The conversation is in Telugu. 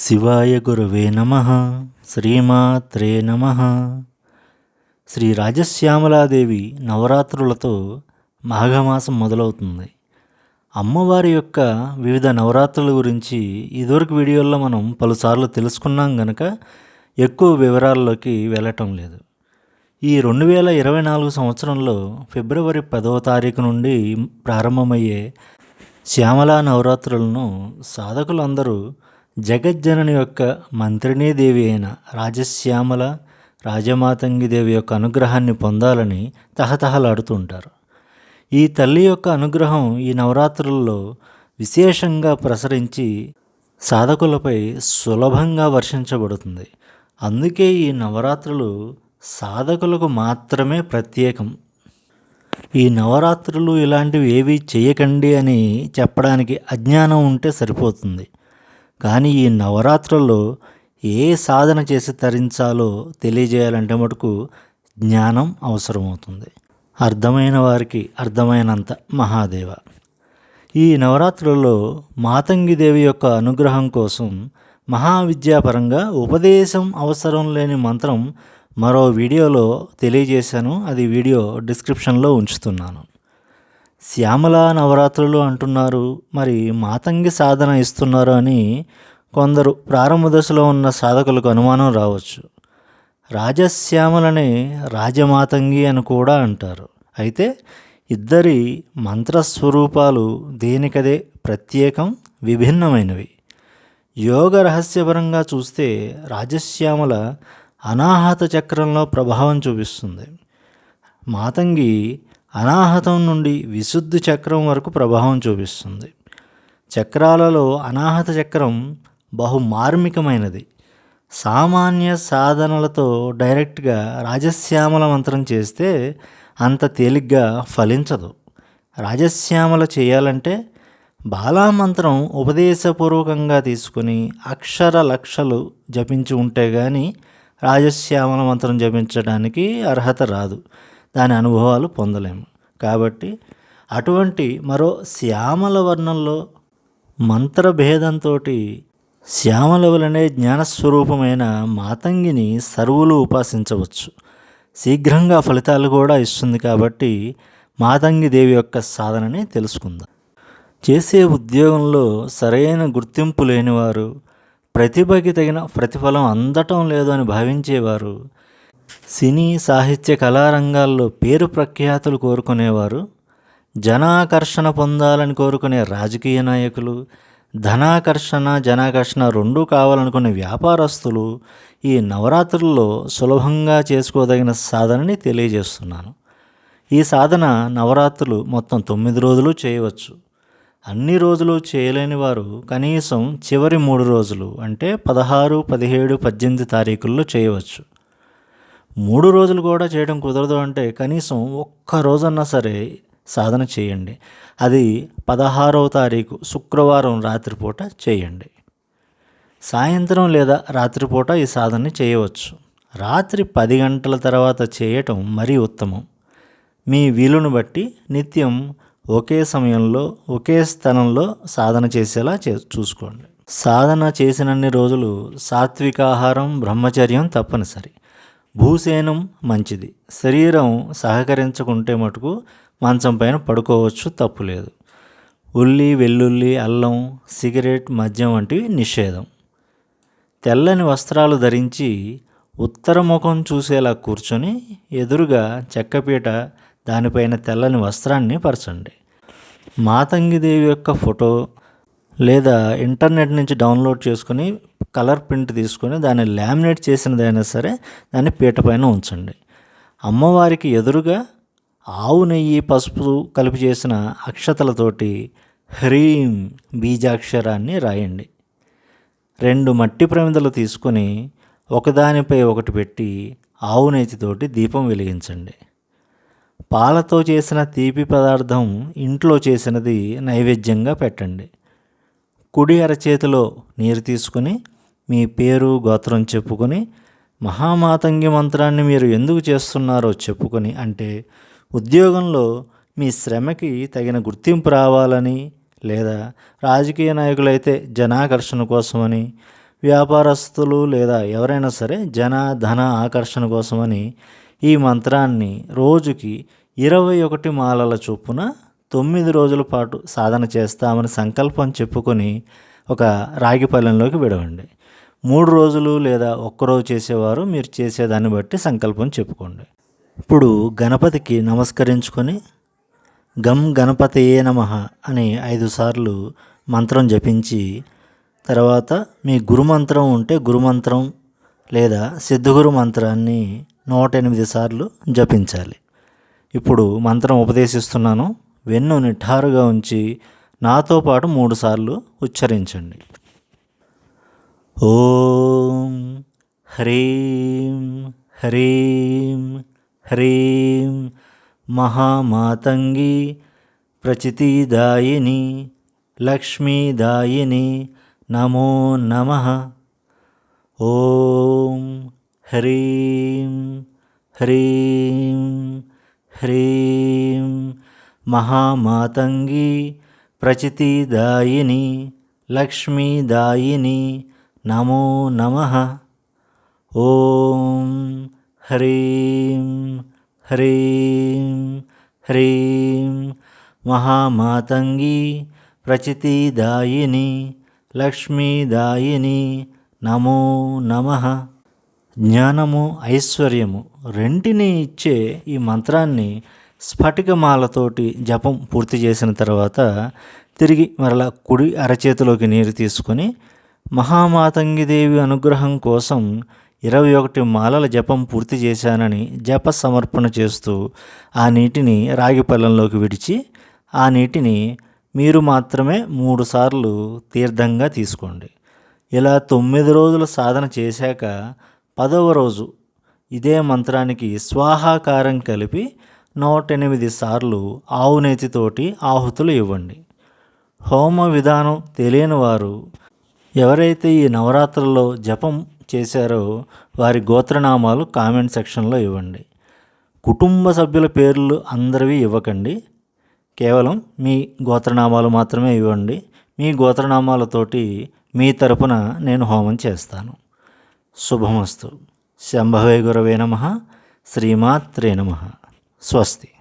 శివాయ గురవే నమ. శ్రీమాత్రే నమ. శ్రీ రాజశ్యామలాదేవి నవరాత్రులతో మాఘమాసం మొదలవుతుంది. అమ్మవారి యొక్క వివిధ నవరాత్రుల గురించి ఇదివరకు వీడియోల్లో మనం పలుసార్లు తెలుసుకున్నాం గనక ఎక్కువ వివరాల్లోకి వెళ్ళటం లేదు. ఈ రెండు వేల ఇరవై నాలుగు సంవత్సరంలో ఫిబ్రవరి పదవ తారీఖు నుండి ప్రారంభమయ్యే శ్యామలా నవరాత్రులను సాధకులందరూ జగజ్జనని యొక్క మంత్రినీ దేవి అయిన రాజశ్యామల రాజమాతంగిదేవి యొక్క అనుగ్రహాన్ని పొందాలని తహతహలాడుతుంటారు ఈ తల్లి యొక్క అనుగ్రహం ఈ నవరాత్రుల్లో విశేషంగా ప్రసరించి సాధకులపై సులభంగా వర్షించబడుతుంది. అందుకే ఈ నవరాత్రులు సాధకులకు మాత్రమే ప్రత్యేకం. ఈ నవరాత్రులు ఇలాంటివి ఏవి చేయకండి అని చెప్పడానికి అజ్ఞానం ఉంటే సరిపోతుంది. కానీ ఈ నవరాత్రుల్లో ఏ సాధన చేసి తరించాలో తెలియజేయాలంటే మటుకు జ్ఞానం అవసరమవుతుంది. అర్థమైన వారికి అర్థమైనంత మహాదేవ. ఈ నవరాత్రుల్లో మాతంగిదేవి యొక్క అనుగ్రహం కోసం మహావిద్యాపరంగా ఉపదేశం అవసరం లేని మంత్రం మరో వీడియోలో తెలియజేశాను. అది వీడియో డిస్క్రిప్షన్లో ఉంచుతున్నాను. శ్యామల నవరాత్రులు అంటున్నారు. మరి మాతంగి సాధన ఇస్తున్నారు అని కొందరు ప్రారంభ దశలో ఉన్న సాధకులకు అనుమానం రావచ్చు. రాజశ్యామలనే రాజమాతంగి అని కూడా అంటారు. అయితే ఇద్దరి మంత్రస్వరూపాలు దేనికదే ప్రత్యేకం విభిన్నమైనవి. యోగ రహస్యపరంగా చూస్తే రాజశ్యామల అనాహత చక్రంలో ప్రభావం చూపిస్తుంది. మాతంగి అనాహతం నుండి విశుద్ధి చక్రం వరకు ప్రభావం చూపిస్తుంది. చక్రాలలో అనాహత చక్రం బహు మార్మికమైనది సామాన్య సాధనలతో డైరెక్ట్గా రాజశ్యామల మంత్రం చేస్తే అంత తేలిగ్గా ఫలించదు. రాజశ్యామల చేయాలంటే బాలామంత్రం ఉపదేశపూర్వకంగా తీసుకుని అక్షర లక్షలు జపించి ఉంటే కానీ రాజశ్యామల మంత్రం జపించడానికి అర్హత రాదు. దాని అనుభవాలు పొందలేము. కాబట్టి అటువంటి మరో శ్యామల వర్ణంలో మంత్రభేదంతో శ్యామల వలనే జ్ఞానస్వరూపమైన మాతంగిని సర్వులు ఉపాసించవచ్చు. శీఘ్రంగా ఫలితాలు కూడా ఇస్తుంది కాబట్టి మాతంగి దేవి యొక్క సాధనని తెలుసుకుందాం. చేసే ఉద్యోగంలో సరైన గుర్తింపు లేనివారు ప్రతిభకి తగిన ప్రతిఫలం అందటం లేదు అని భావించేవారు సినీ సాహిత్య కళారంగాల్లో పేరు ప్రఖ్యాతులు కోరుకునేవారు జనాకర్షణ పొందాలని కోరుకునే రాజకీయ నాయకులు ధనాకర్షణ జనాకర్షణ రెండూ కావాలనుకునే వ్యాపారస్తులు ఈ నవరాత్రుల్లో సులభంగా చేసుకోదగిన సాధనని తెలియజేస్తున్నాను. ఈ సాధన నవరాత్రులు మొత్తం తొమ్మిది రోజులు చేయవచ్చు. అన్ని రోజులు చేయలేని వారు కనీసం చివరి మూడు రోజులు అంటే పదహారు పదిహేడు పద్దెనిమిది తారీఖుల్లో చేయవచ్చు. మూడు రోజులు కూడా చేయడం కుదరదు అంటే కనీసం ఒక్క రోజన్నా సరే సాధన చేయండి. అది పదహారవ తారీఖు శుక్రవారం రాత్రిపూట చేయండి. సాయంత్రం లేదా రాత్రిపూట ఈ సాధనని చేయవచ్చు. రాత్రి పది గంటల తర్వాత చేయటం మరీ ఉత్తమం. మీ వీలును బట్టి నిత్యం ఒకే సమయంలో ఒకే స్థలంలో సాధన చేసేలా చే చూసుకోండి. సాధన చేసినన్ని రోజులు సాత్వికాహారం బ్రహ్మచర్యం తప్పనిసరి. భూసేనం మంచిది. శరీరం సహకరించకుంటే మటుకు మంచం పైన పడుకోవచ్చు తప్పులేదు ఉల్లి వెల్లుల్లి అల్లం సిగరెట్ మద్యం వంటివి నిషేధం. తెల్లని వస్త్రాలు ధరించి ఉత్తర ముఖం చూసేలా కూర్చొని ఎదురుగా చెక్కపీట దానిపైన తెల్లని వస్త్రాన్ని పరచండి. మాతంగిదేవి యొక్క ఫోటో లేదా ఇంటర్నెట్ నుంచి డౌన్లోడ్ చేసుకుని కలర్ ప్రింట్ తీసుకొని దాన్ని లామినేట్ చేసినదైనా సరే దాన్ని పీట పైన ఉంచండి. అమ్మవారికి ఎదురుగా ఆవు నెయ్యి పసుపు కలిపి చేసిన అక్షతలతోటి హ్రీం బీజాక్షరాన్ని రాయండి. రెండు మట్టి ప్రమిదలు తీసుకొని ఒకదానిపై ఒకటి పెట్టి ఆవు నెయ్యితోటి దీపం వెలిగించండి. పాలతో చేసిన తీపి పదార్థం ఇంట్లో చేసినది నైవేద్యంగా పెట్టండి. కుడి అరచేతిలో నీరు తీసుకుని మీ పేరు గోత్రం చెప్పుకొని మహామాతంగి మంత్రాన్ని మీరు ఎందుకు చేస్తున్నారో చెప్పుకొని అంటే ఉద్యోగంలో మీ శ్రమకి తగిన గుర్తింపు రావాలని లేదా రాజకీయ నాయకులైతే జనాకర్షణ కోసమని వ్యాపారస్తులు లేదా ఎవరైనా సరే జన ధన ఆకర్షణ కోసమని ఈ మంత్రాన్ని రోజుకి ఇరవై ఒకటి మాలల చొప్పున తొమ్మిది రోజుల పాటు సాధన చేస్తామని సంకల్పం చెప్పుకొని ఒక రాగి పళ్ళెంలోకి విడవండి. మూడు రోజులు లేదా ఒక్కరోజు చేసేవారు మీరు చేసేదాన్ని బట్టి సంకల్పం చెప్పుకోండి. ఇప్పుడు గణపతికి నమస్కరించుకొని గం గణపతయే నమ అని ఐదు సార్లు మంత్రం జపించి తర్వాత మీ గురుమంత్రం ఉంటే గురుమంత్రం లేదా సిద్ధగురు మంత్రాన్ని నూట ఎనిమిది సార్లు జపించాలి. ఇప్పుడు మంత్రం ఉపదేశిస్తున్నాను. వెన్ను నిఠారుగా ఉంచి నాతో పాటు మూడుసార్లు ఉచ్చరించండి. ఓం హ్రీం హ్రీం హ్రీం మహామాతంగి ప్రచితిదాయిని లక్ష్మీదాయిని నమో నమ. ఓం హ్రీం హ్రీం హ్రీం మహామాతంగి ప్రచితిదాయిని లక్ష్మీదాయిని నమో నమ. ఓం హ్రీం హ్రీం హ్రీం. మహామాతంగి ప్రచితిదాయిని లక్ష్మీదాయిని నమో నమ. జ్ఞానము ఐశ్వర్యము రెంటిని ఇచ్చే ఈ మంత్రాన్ని స్ఫటికమాలతోటి జపం పూర్తి చేసిన తర్వాత తిరిగి మరలా కుడి అరచేతిలోకి నీరు తీసుకొని మహామాతంగిదేవి అనుగ్రహం కోసం ఇరవై ఒకటి మాలల జపం పూర్తి చేశానని జప సమర్పణ చేస్తూ ఆ నీటిని రాగి పళ్ళంలోకి విడిచి ఆ నీటిని మీరు మాత్రమే మూడుసార్లు తీర్థంగా తీసుకోండి. ఇలా తొమ్మిది రోజుల సాధన చేశాక పదవ రోజు ఇదే మంత్రానికి స్వాహాకారం కలిపి నూట ఎనిమిది సార్లు ఆవు నేతితోటి ఆహుతులు ఇవ్వండి. హోమ విధానం తెలియని వారు ఎవరైతే ఈ నవరాత్రుల్లో జపం చేశారో వారి గోత్రనామాలు కామెంట్ సెక్షన్లో ఇవ్వండి. కుటుంబ సభ్యుల పేర్లు అందరివి ఇవ్వకండి. కేవలం మీ గోత్రనామాలు మాత్రమే ఇవ్వండి. మీ గోత్రనామాలతోటి మీ తరపున నేను హోమం చేస్తాను. శుభమస్తు. శంభవే గురవే నమ. శ్రీమాత్రే నమ. స్వస్తి.